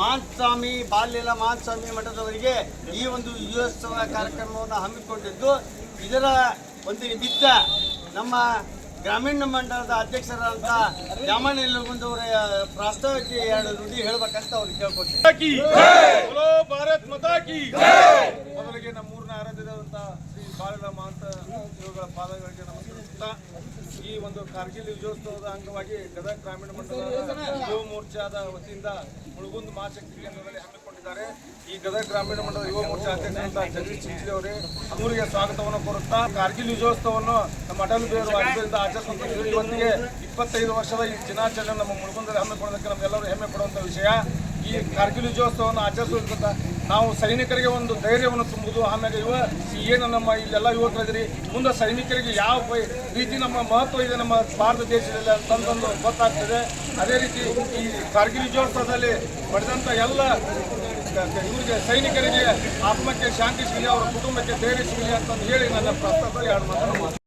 ಹಾಲಿಲ ಮಹಾಸ್ವಾಮಿ ಮಠದವರಿಗೆ ಈ ಒಂದು ವಿಜಯೋತ್ಸವ ಕಾರ್ಯಕ್ರಮವನ್ನು ಹಮ್ಮಿಕೊಂಡಿದ್ದು ಇದರ ಒಂದು ನಿಮಿತ್ತ ನಮ್ಮ ಗ್ರಾಮೀಣ ಮಂಡಲದ ಅಧ್ಯಕ್ಷರಾದಂಥ ದ್ಯಾಮಣ್ಣ ಪ್ರಾಸ್ತಾವಿಕ ಪ್ರಾಸ್ತಾವಕ್ಕೆ ಎರಡು ನುಡಿ ಹೇಳ್ಬೇಕಂತ ಅವ್ರಿಗೆ ಕೇಳ್ಕೊತೀನಿ ಕಿ ಬೋಲೋ ಭಾರತ್ ಮಾತಾ ಕಿ ಮೊದಲಿಗೆ ನಮ್ಮ ಊರಿನ ಆರಾಧ್ಯದಂಥ ಶ್ರೀ ಬಾಲರ ಮಹಂತ ಇವುಗಳ ಪಾದಗಳಿಗೆ ನಮಸ್ಕರಿಸುತ್ತಾ ಈ ಒಂದು ಕಾರ್ಗಿಲ್ ವಿಜಯೋತ್ಸವದ ಅಂಗವಾಗಿ ಗದಗ ಗ್ರಾಮೀಣ ಮಂಡಲದ ಯುವ ಮೋರ್ಚಾದ ವತಿಯಿಂದ ಮುಳುಗುಂದು ಮಹಾಶಕ್ತಿ ಕೇಂದ್ರದಲ್ಲಿ ಹಮ್ಮಿಕೊಂಡಿದ್ದಾರೆ. ಈ ಗದಗ ಗ್ರಾಮೀಣ ಮಂಡಲದ ಯುವ ಮೋರ್ಚಾ ಅಧ್ಯಕ್ಷರಾದ ಜಗದೀಶ್ ಚಿಂಚಲಿ ಅವರೇ ಅವರಿಗೆ ಸ್ವಾಗತವನ್ನು ಕೋರುತ್ತಾ, ಕಾರ್ಗಿಲ್ ವಿಜಯೋತ್ಸವವನ್ನು ನಮ್ಮ ಅಟಲ್ ಬಿಹಾರಿ ವಾಜಪೇಯಿಯಿಂದ ಆಚರಿಸುವಂತ ಇವತ್ತಿಗೆ ಇಪ್ಪತ್ತೈದು ವರ್ಷದ ಈ ದಿನಾಚರಣೆ ನಮ್ಮ ಮುಳುಗುಂದಲ್ಲಿ ಹಮ್ಮಿಕೊಳ್ಳೋದಕ್ಕೆ ನಮ್ಮೆಲ್ಲರೂ ಹೆಮ್ಮೆ ಪಡುವಂಥ ವಿಷಯ. ಈ ಕಾರ್ಗಿಲ್ ವಿಜಯೋತ್ಸವವನ್ನು ಆಚರಿಸುವುದರಿಂದ ನಾವು ಸೈನಿಕರಿಗೆ ಒಂದು ಧೈರ್ಯವನ್ನು ತುಂಬುದು ಆಮೇಲೆ ಯುವ ಏನು ನಮ್ಮ ಇಲ್ಲೆಲ್ಲ ಯುವಕರಿದ್ದೀರಿ ಮುಂದೆ ಸೈನಿಕರಿಗೆ ಯಾವ ರೀತಿ ನಮ್ಮ ಮಹತ್ವ ಇದೆ ನಮ್ಮ ಭಾರತ ದೇಶದಲ್ಲಿ ಅಂತಂದು ಗೊತ್ತಾಗ್ತದೆ. ಅದೇ ರೀತಿ ಈ ಕಾರ್ಗಿಲ್ ವಿಜಯೋತ್ಸವದಲ್ಲಿ ಪಡೆದಂಥ ಎಲ್ಲ ಇವರಿಗೆ, ಸೈನಿಕರಿಗೆ ಆತ್ಮಕ್ಕೆ ಶಾಂತಿ ಸಿಗಲಿ, ಅವರ ಕುಟುಂಬಕ್ಕೆ ಧೈರ್ಯ ಸಿಗಲಿ ಅಂತಂದು ಹೇಳಿ ನನ್ನ ಪ್ರಸ್ತಾಪದಲ್ಲಿ ಎರಡು ಮಾತನ್ನು